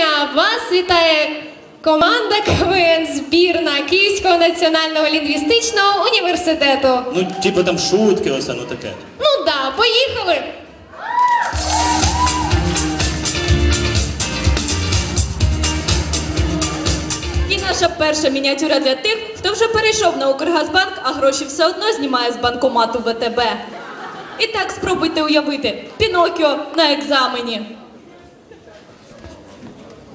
дня! Вас вітає команда КВН збірна Київського національного лінгвістичного університету. Ну, типу там шутки, оце, ну таке. Ну да, поїхали! І наша перша мініатюра для тих, хто вже перейшов на Укргазбанк, а гроші все одно знімає з банкомату ВТБ. І так спробуйте уявити Пінокіо на екзамені.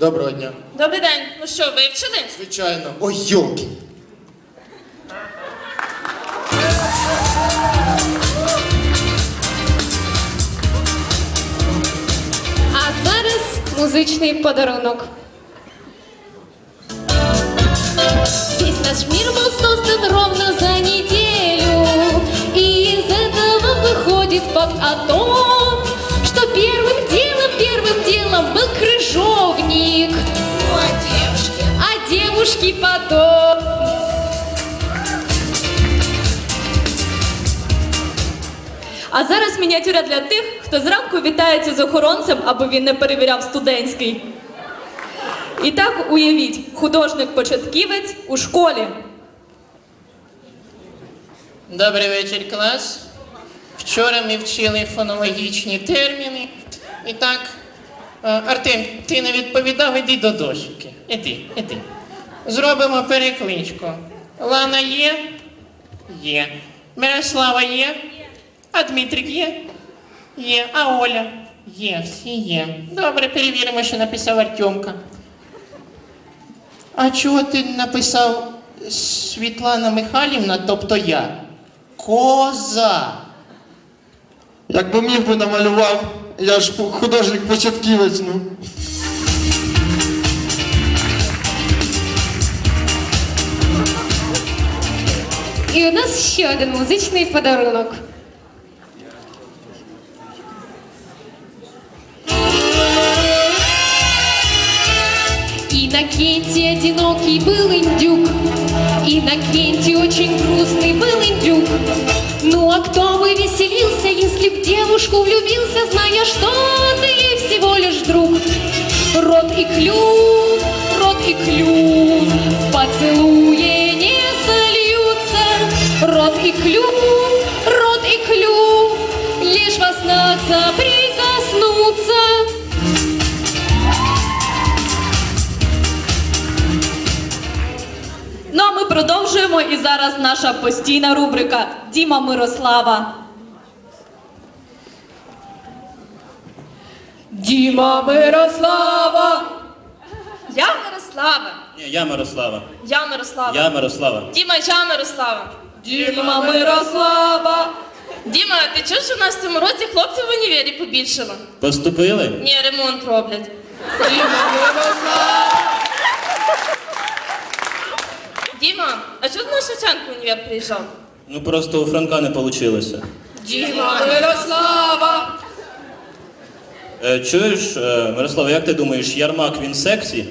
Доброго дня. Добрий день. Ну що, вивчили? Звичайно. Ой, йолки. А зараз музичний подарунок. Весь наш мир был создан ровно за неделю И из этого выходит факт о том делом был крыжовник А девушки? А девушки потом А зараз мініатюра для тих, хто зранку вітається з охоронцем, аби він не перевіряв студентський. І так уявіть, художник-початківець у школі. Добрий вечір, клас. Вчора ми вчили фонологічні терміни. І так, Артем, ти не відповідав, іди до дошки. Іди, іди. Зробимо перекличку. Лана є? Є. Мирослава є? А Дмитрик є? Є. А Оля? Є, всі є. Добре, перевіримо, що написав Артемка. А чого ти написав Світлана Михайлівна, тобто я? Коза. Якби міг би намалював, я ж художник-початківець, ну. І у нас ще один музичний подарунок. Иннокентий одинокий был индюк, Иннокентий очень грустный был индюк. Ну а кто бы веселился, если б девушку влюбился, Зная, что ты ей всего лишь друг? Рот и клюв, рот и клюв, продовжуємо і зараз наша постійна рубрика Діма Мирослава. Діма Мирослава. Я Мирослава. Ні, я Мирослава. Я Мирослава. Я Мирослава. Діма, я Мирослава. Діма Мирослава. Діма, ти чув, що в нас в цьому році хлопців в універі побільшало? Поступили? Ні, ремонт роблять. Діма, а чого ти на Шевченко в універ приїжджав? Ну просто у Франка не вийшло. Діма Мирослава. Е, чуєш, е, Мирослава, як ти думаєш, Ярмак він сексі?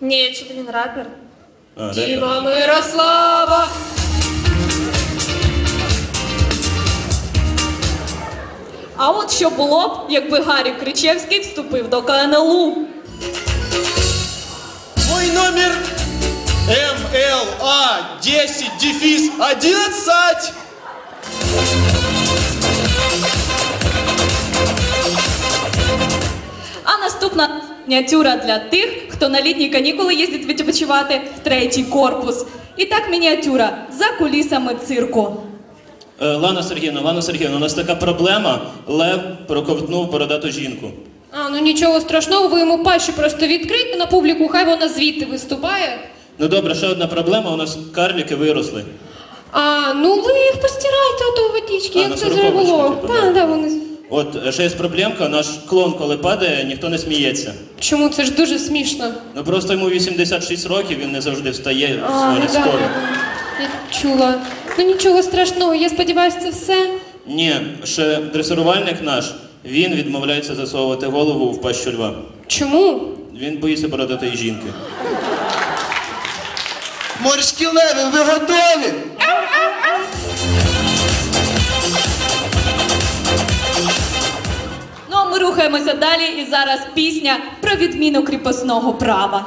Ні, чи він рапер? А, репер. Мирослава. А от що було б, якби Гаррі Кричевський вступив до КНЛУ? Мой номер МЛА 10 дефис 11. А наступна мініатюра для тих, хто на літні канікули їздить відпочивати в третій корпус. І так мініатюра за кулісами цирку. Е, Лана Сергіївна, Лана Сергіївна, у нас така проблема. Лев проковтнув бородату жінку. А, ну нічого страшного, ви йому пащу просто відкрийте на публіку, хай вона звідти виступає. Ну добре, ще одна проблема, у нас карліки виросли. А, ну ви їх постирайте ото водички, А, як на це вже сороковочку, було. типу, Так, да. да, вони. От е, ще є проблемка, наш клон, коли падає, ніхто не сміється. Чому це ж дуже смішно? Ну просто йому 86 років, він не завжди встає А, ну ну, да, скоро. да. Я чула. Ну нічого страшного, я сподіваюся, це все. Ні, ще дресирувальник наш, він відмовляється засовувати голову в пащу льва. Чому? Він боїться бородатої жінки. Морські леви, ви готові? Ну а ми рухаємося далі, і зараз пісня про відміну кріпосного права.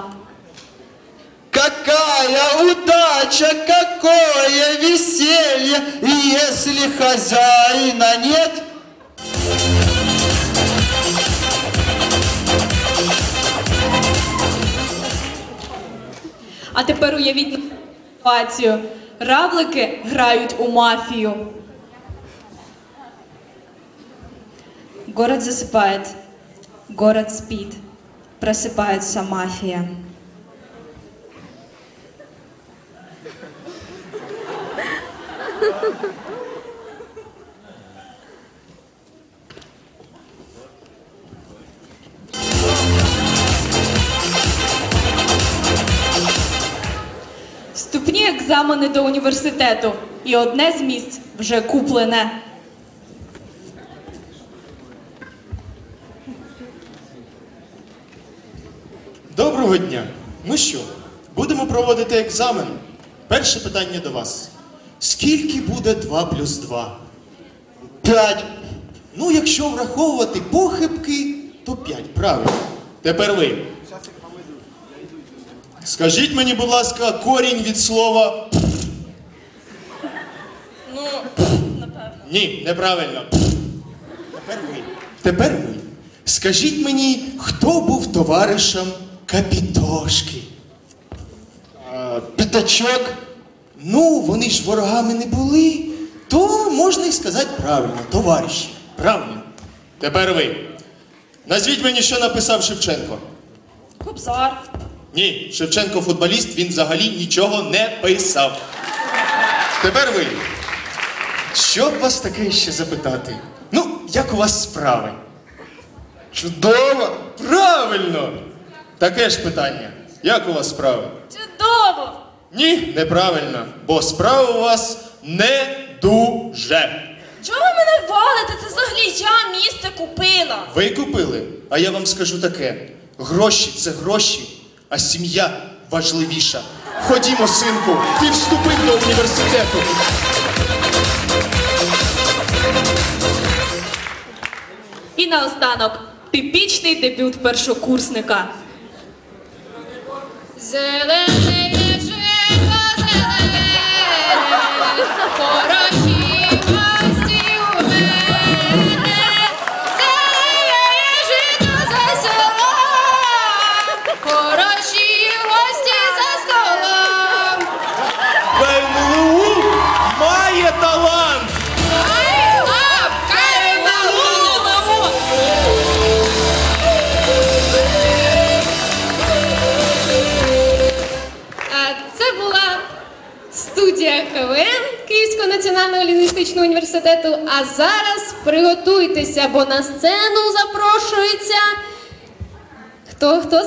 Какая удача, какое веселье, если хозяина нет. А тепер уявіть ситуацію. Равлики грають у мафію. Город засыпает, город спит, просыпается мафия. Екзамени до університету. І одне з місць вже куплене. Доброго дня. Ну що, будемо проводити екзамен. Перше питання до вас. Скільки буде 2 плюс 2? Пять. Ну, якщо враховувати похибки, то 5. Правильно. Тепер ви. Скажіть мені, будь ласка, корінь від слова. Ну, напевно. Ні, неправильно. Тепер ви. Тепер ви. Скажіть мені, хто був товаришем Капітошки? Пятачок. Ну, вони ж ворогами не були, то можна і сказати правильно, товариші. Правильно. Тепер ви. Назвіть мені, що написав Шевченко. Кобзар. Ні, Шевченко футболіст, він взагалі нічого не писав. Тепер ви. Що б вас таке ще запитати? Ну, як у вас справи? Чудово. Правильно! Таке ж питання. Як у вас справи? Чудово! Ні, неправильно, бо справи у вас не дуже. Чого ви мене валите? Це взагалі я місце купила. Ви купили, а я вам скажу таке: гроші це гроші, а сім'я важливіша. Ходімо, синку, ти вступив до університету. І наостанок типічний дебют першокурсника. Зелене лінгвістичного університету. А зараз приготуйтеся, бо на сцену запрошується. Хто хто